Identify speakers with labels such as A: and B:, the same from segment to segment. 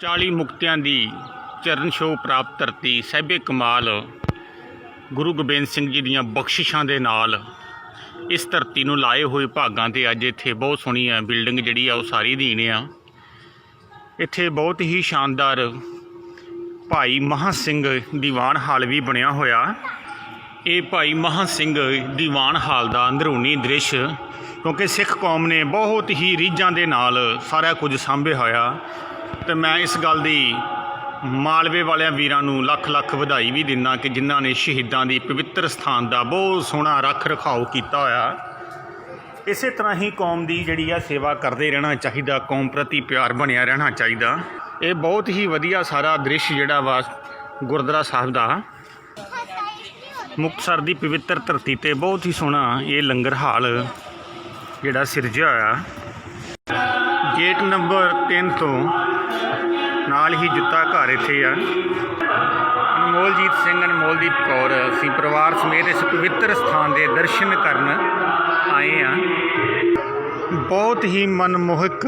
A: 40 ਮੁਕਤਿਆਂ ਦੀ ਚਰਨ ਛੋਹ ਪ੍ਰਾਪਤ ਧਰਤੀ ਸਹਿਬੇ ਕਮਾਲ ਗੁਰੂ ਗੋਬਿੰਦ ਸਿੰਘ ਜੀ ਦੀਆਂ ਬਖਸ਼ਿਸ਼ਾਂ ਦੇ ਨਾਲ ਇਸ ਧਰਤੀ ਨੂੰ ਲਾਏ ਹੋਏ ਭਾਗਾਂ ਤੇ ਅੱਜ ਇੱਥੇ ਬਹੁਤ ਸੋਹਣੀ ਆ ਬਿਲਡਿੰਗ ਜਿਹੜੀ ਆ ਉਹ ਸਾਰੀ ਦੀਨ ਆ। ਇੱਥੇ ਬਹੁਤ ਹੀ ਸ਼ਾਨਦਾਰ ਭਾਈ ਮਹਾਂ ਸਿੰਘ ਦੀਵਾਨ ਹਾਲ ਵੀ ਬਣਿਆ ਹੋਇਆ। ਇਹ ਭਾਈ ਮਹਾਂ ਸਿੰਘ ਦੀਵਾਨ ਹਾਲ ਦਾ ਅੰਦਰੂਨੀ ਦ੍ਰਿਸ਼, ਕਿਉਂਕਿ ਸਿੱਖ ਕੌਮ ਨੇ ਬਹੁਤ ਹੀ ਰੀਝਾਂ ਦੇ ਨਾਲ ਸਾਰਾ ਕੁਝ ਸਾਂਭਿਆ ਹੋਇਆ। ਤੇ ਮੈਂ ਇਸ ਗੱਲ ਦੀ ਮਾਲਵੇ ਵਾਲਿਆਂ ਵੀਰਾਂ ਨੂੰ ਲੱਖ ਲੱਖ ਵਧਾਈ ਵੀ ਦਿੰਦਾ ਕਿ ਜਿਨ੍ਹਾਂ ਨੇ ਸ਼ਹੀਦਾਂ ਦੀ ਪਵਿੱਤਰ ਸਥਾਨ ਦਾ ਬਹੁਤ ਸੋਹਣਾ ਰੱਖ ਰਖਾਓ ਕੀਤਾ ਹੋਇਆ। ਇਸੇ ਤਰ੍ਹਾਂ ਹੀ ਕੌਮ ਦੀ ਜਿਹੜੀ ਆ ਸੇਵਾ ਕਰਦੇ ਰਹਿਣਾ ਚਾਹੀਦਾ, ਕੌਮ ਪ੍ਰਤੀ ਪਿਆਰ ਬਣਿਆ ਰਹਿਣਾ ਚਾਹੀਦਾ। ਇਹ ਬਹੁਤ ਹੀ ਵਧੀਆ ਸਾਰਾ ਦ੍ਰਿਸ਼ ਜਿਹੜਾ ਵਾ ਗੁਰਦੁਆਰਾ ਸਾਹਿਬ ਦਾ। ਮੁਕਤਸਰ ਦੀ ਪਵਿੱਤਰ ਧਰਤੀ ਤੇ ਬਹੁਤ ਹੀ ਸੋਹਣਾ ਇਹ ਲੰਗਰ ਹਾਲ ਜਿਹੜਾ ਸਿਰਜਿਆ ਹੋਇਆ। ਗੇਟ ਨੰਬਰ 3 ਤੋਂ ਨਾਲ ਹੀ ਜੁੱਤਾ ਘਰ ਇੱਥੇ ਆ। ਅਨਮੋਲਜੀਤ ਸਿੰਘ, ਅਨਮੋਲਦੀਪ ਕੌਰ, ਅਸੀਂ ਪਰਿਵਾਰ ਸਮੇਤ ਇਸ ਪਵਿੱਤਰ ਸਥਾਨ ਦੇ ਦਰਸ਼ਨ ਕਰਨ ਆਏ ਆ ਬਹੁਤ ਹੀ ਮਨਮੋਹਕ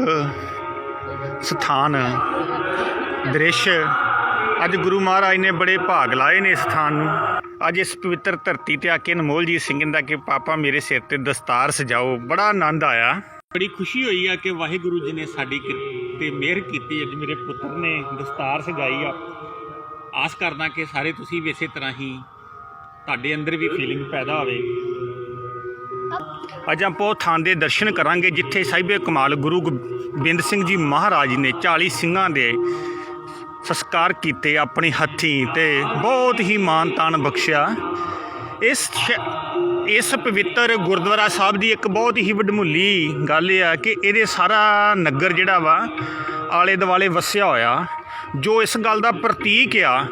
A: ਸਥਾਨ, ਦ੍ਰਿਸ਼। ਅੱਜ ਗੁਰੂ ਮਹਾਰਾਜ ਨੇ ਬੜੇ ਭਾਗ ਲਾਏ ਨੇ ਇਸ ਸਥਾਨ ਨੂੰ। ਅੱਜ ਇਸ ਪਵਿੱਤਰ ਧਰਤੀ ਤੇ ਆ ਕੇ ਅਨਮੋਲਜੀਤ ਸਿੰਘ ਦਾ ਕਿ ਪਾਪਾ ਮੇਰੇ ਸਿਰ ਤੇ ਦਸਤਾਰ ਸਜਾਓ। ਬੜਾ ਆਨੰਦ ਆਇਆ। ਬੜੀ ਖੁਸ਼ੀ ਹੋਈ ਆ ਕਿ ਵਾਹਿਗੁਰੂ ਜੀ ਨੇ ਸਾਡੀ ਕਿ- ਤੇ ਮਿਹਰ ਕੀਤੀ ਅੱਜ ਮੇਰੇ ਪੁੱਤਰ ਨੇ ਦਸਤਾਰ ਸਜਾਈ ਆ। ਆਸ ਕਰਦਾ ਕਿ ਸਾਰੇ ਤੁਸੀਂ ਵੀ ਇਸੇ ਤਰ੍ਹਾਂ ਹੀ ਤੁਹਾਡੇ ਅੰਦਰ ਵੀ ਫੀਲਿੰਗ ਪੈਦਾ ਹੋਵੇ। ਅੱਜ ਆਪਾਂ ਉਹ ਥਾਂ ਦੇ ਦਰਸ਼ਨ ਕਰਾਂਗੇ ਜਿੱਥੇ ਸਾਹਿਬੇ ਕਮਾਲ ਗੁਰੂ ਗੋਬਿੰਦ ਸਿੰਘ ਜੀ ਮਹਾਰਾਜ ਨੇ 40 ਸਿੰਘਾਂ ਦੇ ਸੰਸਕਾਰ ਕੀਤੇ ਆਪਣੇ ਹੱਥੀਂ ਤੇ ਬਹੁਤ ਹੀ ਮਾਨ ਤਾਨ ਬਖਸ਼ਿਆ। ਇਸ ਇਸ ਪਵਿੱਤਰ ਗੁਰਦੁਆਰਾ ਸਾਹਿਬ ਦੀ ਇੱਕ ਬਹੁਤ ਹੀ ਵਡਮੁੱਲੀ ਗੱਲ ਇਹ ਆ ਕਿ ਇਹਦੇ ਸਾਰਾ ਨਗਰ ਜਿਹੜਾ ਵਾ, ਆਲੇ ਦੁਆਲੇ ਵਸਿਆ ਹੋਇਆ। ਜੋ ਇਸ ਗੱਲ ਦਾ ਪ੍ਰਤੀਕ ਆ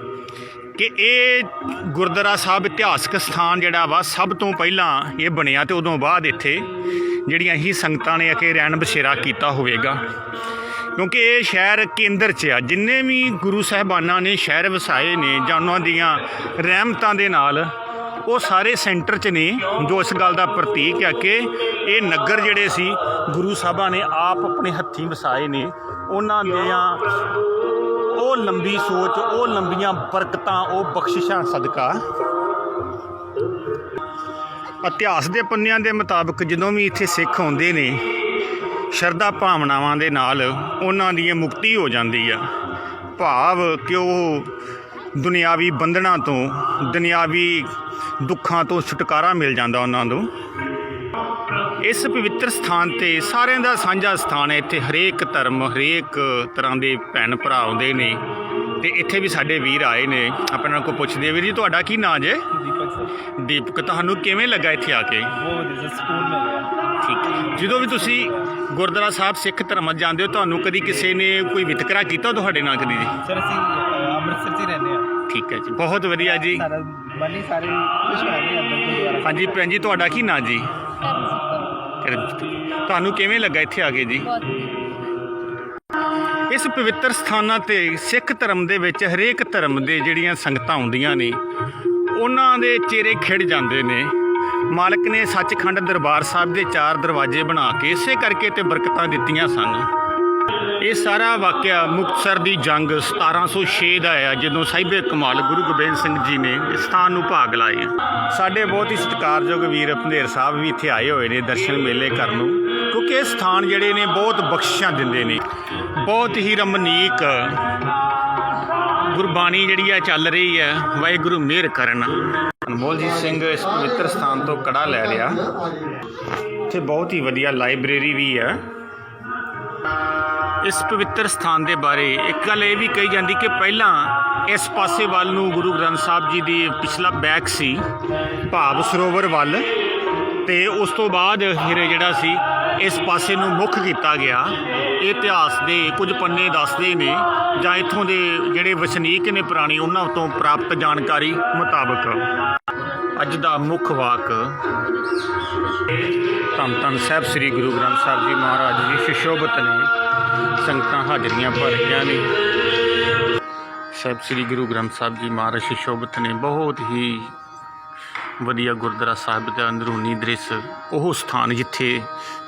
A: ਕਿ ਇਹ ਗੁਰਦੁਆਰਾ ਸਾਹਿਬ ਇਤਿਹਾਸਕ ਸਥਾਨ ਜਿਹੜਾ ਵਾ, ਸਭ ਤੋਂ ਪਹਿਲਾਂ ਇਹ ਬਣਿਆ ਤੇ ਉਦੋਂ ਬਾਅਦ ਇੱਥੇ ਜਿਹੜੀਆਂ ਹੀ ਸੰਗਤਾਂ ਨੇ ਆ ਕੇ ਰਹਿਣ ਬਸੇਰਾ ਕੀਤਾ ਹੋਵੇਗਾ। ਕਿਉਂਕਿ ਇਹ ਸ਼ਹਿਰ ਕੇਂਦਰ 'ਚ ਆ, ਜਿੰਨੇ ਵੀ ਗੁਰੂ ਸਾਹਿਬਾਨਾਂ ਨੇ ਸ਼ਹਿਰ ਵਸਾਏ ਨੇ ਜਾਂ ਉਹਨਾਂ ਦੀਆਂ ਰਹਿਮਤਾਂ ਦੇ ਨਾਲ ਉਹ ਸਾਰੇ ਸੈਂਟਰ 'ਚ ਨੇ ਜੋ ਇਸ ਗੱਲ ਦਾ ਪ੍ਰਤੀਕ ਹੈ ਕਿ ਇਹ ਨਗਰ ਜਿਹੜੇ ਸੀ, ਗੁਰੂ ਸਾਹਿਬਾਂ ਨੇ ਆਪ ਆਪਣੇ ਹੱਥੀਂ ਵਸਾਏ ਨੇ। ਉਹਨਾਂ ਦੀਆਂ ਉਹ ਲੰਬੀ ਸੋਚ, ਉਹ ਲੰਬੀਆਂ ਬਰਕਤਾਂ, ਉਹ ਬਖਸ਼ਿਸ਼ਾਂ, ਸਦਕਾ। ਇਤਿਹਾਸ ਦੇ ਪੰਨਿਆਂ ਦੇ ਮੁਤਾਬਕ ਜਦੋਂ ਵੀ ਇੱਥੇ ਸਿੱਖ ਆਉਂਦੇ ਨੇ, ਸ਼ਰਧਾ ਭਾਵਨਾਵਾਂ ਦੇ ਨਾਲ ਉਹਨਾਂ ਦੀ ਮੁਕਤੀ ਹੋ ਜਾਂਦੀ ਆ। ਭਾਵ ਕਿ ਉਹ ਦੁਨਿਆਵੀ ਬੰਧਨਾਂ ਤੋਂ ਦੁਨਿਆਵੀ ਦੁੱਖਾਂ ਤੋਂ ਛੁਟਕਾਰਾ ਮਿਲ ਜਾਂਦਾ ਉਹਨਾਂ ਨੂੰ। ਇਸ ਪਵਿੱਤਰ ਸਥਾਨ ਤੇ ਸਾਰਿਆਂ ਦਾ ਸਾਂਝਾ ਸਥਾਨ ਹੈ। ਇੱਥੇ ਹਰੇਕ ਧਰਮ ਹਰੇਕ ਤਰ੍ਹਾਂ ਦੇ ਭੈਣ ਭਰਾ ਆਉਂਦੇ ਨੇ ਤੇ ਇੱਥੇ ਵੀ ਸਾਡੇ ਵੀਰ ਆਏ ਨੇ। ਆਪਣੇ ਨਾਲ ਕੋ ਪੁੱਛਦੇ ਆ ਵੀਰ ਜੀ ਤੁਹਾਡਾ ਕੀ ਨਾਂ ਜੇ?
B: ਦੀਪਕ ਸਰ।
A: ਦੀਪਕ ਤੁਹਾਨੂੰ ਕਿਵੇਂ ਲੱਗਾ ਇੱਥੇ ਆ ਕੇ?
B: ਬਹੁਤ ਵਧੀਆ ਸਕੂਨ ਮਿਲ
A: ਠੀਕ ਜਦੋਂ ਵੀ ਤੁਸੀਂ ਗੁਰਦੁਆਰਾ ਸਾਹਿਬ ਸਿੱਖ ਧਰਮ 'ਚ ਜਾਂਦੇ ਹੋ ਤੁਹਾਨੂੰ ਕਦੀ ਕਿਸੇ ਨੇ ਕੋਈ ਵਿਤਕਰਾ ਕੀਤਾ ਤੁਹਾਡੇ ਨਾਲ ਕਦੀ ਜੀ?
B: ਸਰ ਅਸੀਂ ਅੰਮ੍ਰਿਤਸਰ 'ਚ ਰਹਿੰਦੇ ਆ
A: ਠੀਕ ਹੈ ਜੀ। ਬਹੁਤ ਵਧੀਆ ਜੀ।
B: ਸਾਰਾ ਮਨੀ ਸਾਰੇ ਕੁਝ ਕਰਦੇ ਆ ਅੰਦਰ ਗੁਰਦੁਆਰਾ
A: ਹਾਂਜੀ ਭੈਣ ਜੀ ਤੁਹਾਡਾ ਕੀ ਨਾਂ ਜੀ? ਕਿਰਨਜੀਤ। ਤੁਹਾਨੂੰ ਕਿਵੇਂ ਲੱਗਾ ਇੱਥੇ ਆ ਕੇ ਜੀ? ਇਸ ਪਵਿੱਤਰ ਸਥਾਨਾਂ ਤੇ ਸਿੱਖ ਧਰਮ ਦੇ ਵਿੱਚ ਹਰੇਕ ਧਰਮ ਦੇ ਜਿਹੜੀਆਂ ਸੰਗਤਾਂ ਆਉਂਦੀਆਂ ਨੇ ਉਹਨਾਂ ਦੇ ਚਿਹਰੇ ਖਿੜ ਜਾਂਦੇ ਨੇ। ਮਾਲਕ ਨੇ ਸੱਚਖੰਡ ਦਰਬਾਰ ਸਾਹਿਬ ਦੇ ਚਾਰ ਦਰਵਾਜ਼ੇ ਬਣਾ ਕੇ ਇਸੇ ਕਰਕੇ ਤੇ ਬਰਕਤਾਂ ਦਿੱਤੀਆਂ ਸਨ। ਇਹ ਸਾਰਾ ਵਾਕਿਆ ਮੁਕਤਸਰ ਦੀ ਜੰਗ 1706 ਦਾ ਹੈ ਜਦੋਂ ਸਾਹਿਬੇ ਕਮਾਲ ਗੁਰੂ ਗੋਬਿੰਦ ਸਿੰਘ ਜੀ ਨੇ ਇਸ ਸਥਾਨ ਨੂੰ ਭਾਗ ਲਾਏ ਸਾਡੇ ਬਹੁਤ ਹੀ ਸਤਿਕਾਰਯੋਗ ਵੀਰ ਭੰਦੇਰ ਸਾਹਿਬ ਵੀ ਇੱਥੇ ਆਏ ਹੋਏ ਨੇ ਦਰਸ਼ਨ ਮੇਲੇ ਕਰਨ ਨੂੰ ਕਿਉਂਕਿ ਇਹ ਸਥਾਨ ਜਿਹੜੇ ਨੇ ਬਹੁਤ ਬਖਸ਼ਿਸ਼ਾਂ ਦਿੰਦੇ ਨੇ। ਬਹੁਤ ਹੀ ਰਮਨੀਕ ਗੁਰਬਾਣੀ ਜਿਹੜੀ ਆ ਚੱਲ ਰਹੀ ਹੈ ਵਾਹਿਗੁਰੂ ਮਿਹਰ ਕਰਨ। ਅਨਮੋਲਜੀਤ ਸਿੰਘ ਇਸ ਪਵਿੱਤਰ ਸਥਾਨ ਤੋਂ ਕੜਾ ਲੈ ਰਿਹਾ। ਇੱਥੇ ਬਹੁਤ ਹੀ ਵਧੀਆ ਲਾਇਬ੍ਰੇਰੀ ਵੀ ਹੈ ਇਸ ਪਵਿੱਤਰ ਸਥਾਨ ਦੇ ਬਾਰੇ ਇੱਕ ਗੱਲ ਇਹ ਵੀ ਕਹੀ ਜਾਂਦੀ ਕਿ ਪਹਿਲਾਂ ਇਸ ਪਾਸੇ ਵੱਲ ਨੂੰ ਗੁਰੂ ਗ੍ਰੰਥ ਸਾਹਿਬ ਜੀ ਦੀ ਪਿਛਲਾ ਬੈਕ ਸੀ, ਭਾਵ ਸਰੋਵਰ ਵੱਲ, ਤੇ ਉਸ ਤੋਂ ਬਾਅਦ ਫਿਰ ਜਿਹੜਾ ਸੀ, ਇਸ ਪਾਸੇ ਨੂੰ ਮੁੱਖ ਕੀਤਾ ਗਿਆ। ਇਹ ਇਤਿਹਾਸ ਦੇ ਕੁਝ ਪੰਨੇ ਦੱਸਦੇ ਨੇ, ਜਾਂ ਇੱਥੋਂ ਦੇ ਜਿਹੜੇ ਵਸਨੀਕ ਨੇ ਪੁਰਾਣੀ, ਉਹਨਾਂ ਤੋਂ ਪ੍ਰਾਪਤ ਜਾਣਕਾਰੀ ਮੁਤਾਬਕ। ਅੱਜ ਦਾ ਮੁੱਖ ਵਾਕ। ਧੰਨ ਧੰਨ ਸਾਹਿਬ ਸ੍ਰੀ ਗੁਰੂ ਗ੍ਰੰਥ ਸਾਹਿਬ ਜੀ ਮਹਾਰਾਜ ਜੀ, ਸ਼ਿਸ਼ੋਭਤ ਨੇ। ਸੰਗਤਾਂ ਹਾਜ਼ਰੀਆਂ ਭਰ ਨੇ। ਸਾਹਿਬ ਸ੍ਰੀ ਗੁਰੂ ਗ੍ਰੰਥ ਸਾਹਿਬ ਜੀ ਮਹਾਰਾਜ ਸੁਸ਼ੋਭਤ ਨੇ। ਬਹੁਤ ਹੀ ਵਧੀਆ ਗੁਰਦੁਆਰਾ ਸਾਹਿਬ ਦਾ ਅੰਦਰੂਨੀ ਦ੍ਰਿਸ਼। ਉਹ ਸਥਾਨ ਜਿੱਥੇ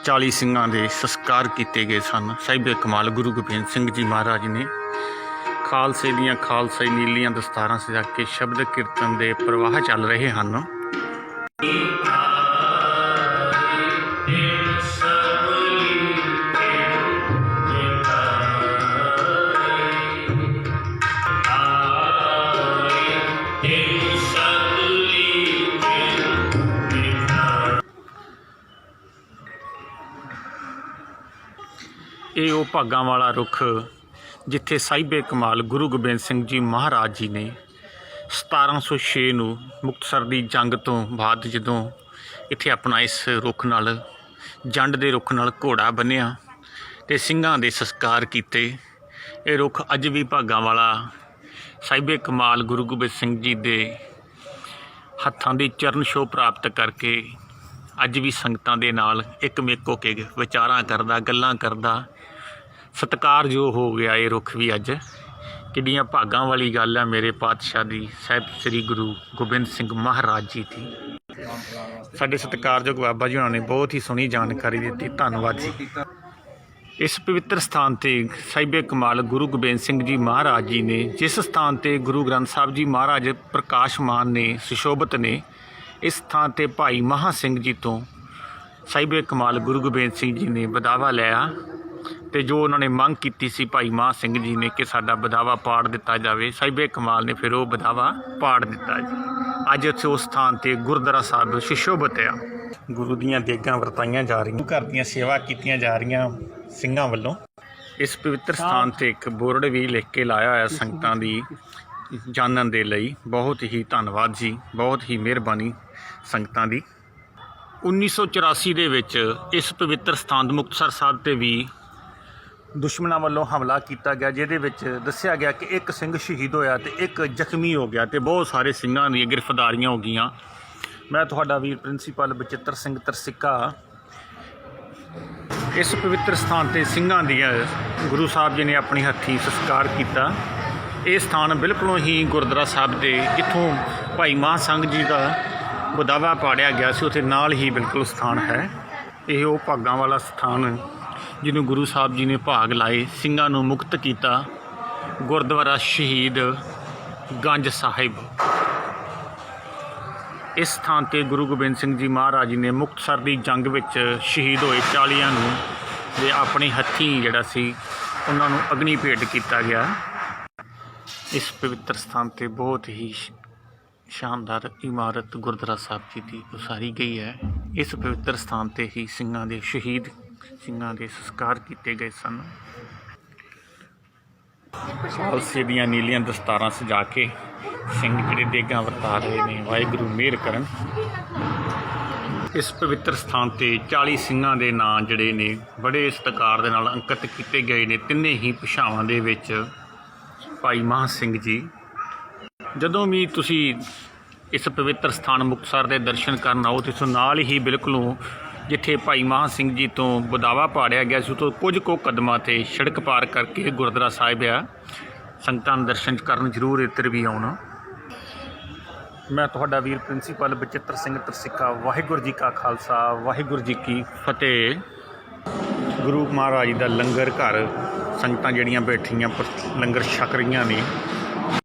A: 40 ਸਿੰਘਾਂ ਦੇ ਸੰਸਕਾਰ ਕੀਤੇ ਗਏ ਸਨ। ਸਾਹਿਬ ਕਮਾਲ ਗੁਰੂ ਗੋਬਿੰਦ ਸਿੰਘ ਜੀ ਮਹਾਰਾਜ ਨੇ ਖਾਲਸੇ ਦੀਆਂ ਖਾਲਸਾਈ ਨੀਲੀਆਂ ਦਸਤਾਰਾਂ ਸਜਾ ਕੇ ਸ਼ਬਦ ਕੀਰਤਨ ਦੇ ਪ੍ਰਵਾਹ ਚੱਲ ਰਹੇ ਹਨ। ਇਹ ਉਹ ਭਾਗਾਂ ਵਾਲਾ ਰੁੱਖ ਜਿੱਥੇ ਸਾਹਿਬੇ ਕਮਾਲ ਗੁਰੂ ਗੋਬਿੰਦ ਸਿੰਘ ਜੀ ਮਹਾਰਾਜ ਜੀ ਨੇ 1706 ਨੂੰ ਮੁਕਤਸਰ ਦੀ ਜੰਗ ਤੋਂ ਬਾਅਦ ਜਦੋਂ ਇੱਥੇ ਆਪਣਾ ਇਸ ਰੁੱਖ ਨਾਲ, ਜੰਡ ਦੇ ਰੁੱਖ ਨਾਲ ਘੋੜਾ ਬੰਨਿਆ ਤੇ ਸਿੰਘਾਂ ਦੇ ਸੰਸਕਾਰ ਕੀਤੇ, ਇਹ ਰੁੱਖ ਅੱਜ ਵੀ ਭਾਗਾਂ ਵਾਲਾ ਸਾਹਿਬੇ ਕਮਾਲ ਗੁਰੂ ਗੋਬਿੰਦ ਸਿੰਘ ਜੀ ਦੇ ਹੱਥਾਂ ਦੀ ਚਰਨ ਛੋਹ ਪ੍ਰਾਪਤ ਕਰਕੇ ਅੱਜ ਵੀ ਸੰਗਤਾਂ ਦੇ ਨਾਲ ਇੱਕ ਮੇਕ ਹੋ ਕੇ ਵਿਚਾਰਾਂ ਕਰਦਾ, ਗੱਲਾਂ ਕਰਦਾ ਸਤਿਕਾਰਯੋਗ ਹੋ ਗਿਆ ਇਹ ਰੁੱਖ ਵੀ ਅੱਜ। ਕਿੱਡੀਆਂ ਭਾਗਾਂ ਵਾਲੀ ਗੱਲ ਹੈ ਮੇਰੇ ਪਾਤਸ਼ਾਹ ਦੀ, ਸਾਹਿਬ ਸ੍ਰੀ ਗੁਰੂ ਗੋਬਿੰਦ ਸਿੰਘ ਮਹਾਰਾਜ ਜੀ ਦੀ। ਸਾਡੇ ਸਤਿਕਾਰਯੋਗ ਬਾਬਾ ਜੀ ਉਹਨਾਂ ਨੇ ਬਹੁਤ ਹੀ ਸੋਹਣੀ ਜਾਣਕਾਰੀ ਦਿੱਤੀ, ਧੰਨਵਾਦ ਜੀ। ਇਸ ਪਵਿੱਤਰ ਸਥਾਨ ਤੇ ਸਾਹਿਬੇ ਕਮਾਲ ਗੁਰੂ ਗੋਬਿੰਦ ਸਿੰਘ ਜੀ ਮਹਾਰਾਜ ਜੀ ਨੇ, ਜਿਸ ਸਥਾਨ ਤੇ ਗੁਰੂ ਗ੍ਰੰਥ ਸਾਹਿਬ ਜੀ ਮਹਾਰਾਜ ਪ੍ਰਕਾਸ਼ਮਾਨ ਨੇ, ਸੁਸ਼ੋਭਿਤ ਨੇ, ਇਸ ਥਾਂ ਤੇ ਭਾਈ ਮਹਾ ਸਿੰਘ ਜੀ ਤੋਂ ਸਾਹਿਬੇ ਕਮਾਲ ਗੁਰੂ ਗੋਬਿੰਦ ਸਿੰਘ ਜੀ ਨੇ ਬਦਾਵਾ ਲਿਆ। ਤੇ ਜੋ ਉਹਨਾਂ ਨੇ ਮੰਗ ਕੀਤੀ ਸੀ ਭਾਈ ਮਹਾ ਸਿੰਘ ਜੀ ਨੇ ਕਿ ਸਾਡਾ ਬਦਾਵਾ ਪਾੜ ਦਿੱਤਾ ਜਾਵੇ, ਸਾਹਿਬੇ ਕਮਾਲ ਨੇ ਫਿਰ ਉਹ ਬਦਾਵਾ ਪਾੜ ਦਿੱਤਾ ਜੀ। ਅੱਜ ਉੱਥੇ ਉਸ ਸਥਾਨ ਤੇ ਗੁਰਦੁਆਰਾ ਸਾਹਿਬ ਸੁਸ਼ੋਭਿਤ ਆ ਗੁਰੂ ਦੀਆਂ ਦੇਗਾਂ ਵਰਤਾਈਆਂ ਜਾ ਰਹੀਆਂ, ਘਰ ਦੀਆਂ ਸੇਵਾ ਕੀਤੀਆਂ ਜਾ ਰਹੀਆਂ ਸਿੰਘਾਂ ਵੱਲੋਂ। ਇਸ ਪਵਿੱਤਰ ਸਥਾਨ ਤੇ ਇੱਕ ਬੋਰਡ ਵੀ ਲਿਖ ਕੇ ਲਾਇਆ ਹੋਇਆ ਸੰਗਤਾਂ ਦੀ ਜਾਣਨ ਦੇ ਲਈ। ਬਹੁਤ ਹੀ ਧੰਨਵਾਦ ਜੀ, ਬਹੁਤ ਹੀ ਮਿਹਰਬਾਨੀ ਸੰਗਤਾਂ ਦੀ। 1984 ਦੇ ਵਿੱਚ ਇਸ ਪਵਿੱਤਰ ਸਥਾਨ ਮੁਕਤਸਰ ਸਾਹਿਬ ਤੇ ਵੀ ਦੁਸ਼ਮਣਾਂ ਵੱਲੋਂ ਹਮਲਾ ਕੀਤਾ ਗਿਆ, ਜਿਹਦੇ ਵਿੱਚ ਦੱਸਿਆ ਗਿਆ ਕਿ ਇੱਕ ਸਿੰਘ ਸ਼ਹੀਦ ਹੋਇਆ ਤੇ ਇੱਕ ਜ਼ਖਮੀ ਹੋ ਗਿਆ ਤੇ ਬਹੁਤ ਸਾਰੇ ਸਿੰਘਾਂ ਦੀਆਂ ਗ੍ਰਿਫਤਾਰੀਆਂ ਹੋ ਗਈਆਂ। ਮੈਂ ਤੁਹਾਡਾ ਵੀਰ ਪ੍ਰਿੰਸੀਪਲ ਬਚਿੱਤਰ ਸਿੰਘ ਤਰਸਿੱਕਾ। ਇਸ ਪਵਿੱਤਰ ਸਥਾਨ ਤੇ ਸਿੰਘਾਂ ਦੀਆਂ ਗੁਰੂ ਸਾਹਿਬ ਜੀ ਨੇ ਆਪਣੀ ਹੱਥੀਂ ਸੰਸਕਾਰ ਕੀਤਾ। ਇਹ ਸਥਾਨ ਬਿਲਕੁਲੋਂ ਹੀ ਗੁਰਦੁਆਰਾ ਸਾਹਿਬ ਦੇ ਜਿੱਥੋਂ ਭਾਈ ਮਹਾਂ ਸੰਘ ਜੀ ਦਾ ਬਦਾਵਾ ਪਾੜਿਆ ਗਿਆ ਸੀ, ਉੱਥੇ ਨਾਲ ਹੀ ਬਿਲਕੁਲ ਸਥਾਨ ਹੈ। ਇਹ ਉਹ ਭਾਗਾਂ ਵਾਲਾ ਸਥਾਨ ਜਿਹਨੂੰ ਗੁਰੂ ਸਾਹਿਬ ਜੀ ਨੇ ਭਾਗ ਲਾਏ, ਸਿੰਘਾਂ ਨੂੰ ਮੁਕਤ ਕੀਤਾ। ਗੁਰਦੁਆਰਾ ਸ਼ਹੀਦ ਗੰਜ ਸਾਹਿਬ। ਇਸ ਸਥਾਨ ਤੇ ਗੁਰੂ ਗੋਬਿੰਦ ਸਿੰਘ ਜੀ ਮਹਾਰਾਜ ਜੀ ਨੇ ਮੁਕਤਸਰ ਦੀ ਜੰਗ ਵਿੱਚ ਸ਼ਹੀਦ ਹੋਏ 40 ਨੂੰ ਦੇ ਆਪਣੇ ਹੱਥੀਂ ਜਿਹੜਾ ਸੀ, ਉਹਨਾਂ ਨੂੰ ਅਗਨੀ ਭੇਟ ਕੀਤਾ ਗਿਆ। ਇਸ ਪਵਿੱਤਰ ਸਥਾਨ ਤੇ ਬਹੁਤ ਹੀ ਸ਼ਾਨਦਾਰ ਇਮਾਰਤ ਗੁਰਦੁਆਰਾ ਸਾਹਿਬ ਜੀ ਦੀ ਉਸਾਰੀ ਗਈ ਹੈ। ਇਸ ਪਵਿੱਤਰ ਸਥਾਨ ਤੇ ਹੀ ਸਿੰਘਾਂ ਦੇ ਸ਼ਹੀਦ ਸਿੰਘਾਂ ਦੇ ਸੰਸਕਾਰ ਕੀਤੇ ਗਏ ਸਨ। ਖਾਲਸੇ ਦੀਆਂ ਨੀਲੀਆਂ ਦਸਤਾਰਾਂ ਸਜਾ ਕੇ ਸਿੰਘ ਜਿਹੜੇ ਦੇਗਾਂ ਵਰਤਾ ਰਹੇ ਨੇ, ਵਾਹਿਗੁਰੂ ਮਿਹਰ ਕਰਨ। ਇਸ ਪਵਿੱਤਰ ਸਥਾਨ ਤੇ 40 ਸਿੰਘਾਂ ਦੇ ਨਾਂ ਜਿਹੜੇ ਨੇ, ਬੜੇ ਸਤਿਕਾਰ ਦੇ ਨਾਲ ਅੰਕਿਤ ਕੀਤੇ ਗਏ ਨੇ। ਤਿੰਨੇ ਹੀ ਭਾਸ਼ਾਵਾਂ ਦੇ ਵਿੱਚ ਭਾਈ ਮਹਾਂ ਸਿੰਘ ਜੀ। ਜਦੋਂ ਵੀ ਤੁਸੀਂ ਇਸ ਪਵਿੱਤਰ ਸਥਾਨ ਮੁਕਤਸਰ ਦੇ ਦਰਸ਼ਨ ਕਰਨ ਆਓ, ਤੇ ਸੋ ਨਾਲ ਹੀ ਬਿਲਕੁਲੋਂ ਜਿੱਥੇ ਭਾਈ ਮਹਾਂ ਸਿੰਘ ਜੀ ਤੋਂ ਬਦਾਵਾ ਪਾੜਿਆ ਗਿਆ ਸੀ ਉਹ ਕੁਝ ਕੁ ਕਦਮਾਂ ਤੇ ਸੜਕ ਪਾਰ ਕਰਕੇ ਗੁਰਦੁਆਰਾ ਸਾਹਿਬ ਆ। ਸੰਗਤਾਂ ਨੂੰ ਦਰਸ਼ਨ ਕਰਨ ਜ਼ਰੂਰ ਇੱਧਰ ਵੀ ਆਉਣਾ। ਮੈਂ ਤੁਹਾਡਾ ਵੀਰ ਪ੍ਰਿੰਸੀਪਲ ਬਚਿੱਤਰ ਸਿੰਘ ਤਰਸਿੱਕਾ, ਵਾਹਿਗੁਰੂ ਜੀ ਕਾ ਖਾਲਸਾ, ਵਾਹਿਗੁਰੂ ਜੀ ਕੀ ਫਤਿਹ। ਗੁਰੂ ਮਹਾਰਾਜ ਦਾ ਲੰਗਰ ਘਰ ਸੰਗਤਾਂ ਜਿਹੜੀਆਂ ਬੈਠੀਆਂ ਪਰ- ਲੰਗਰ ਛਕ ਰਹੀਆਂ ਨੇ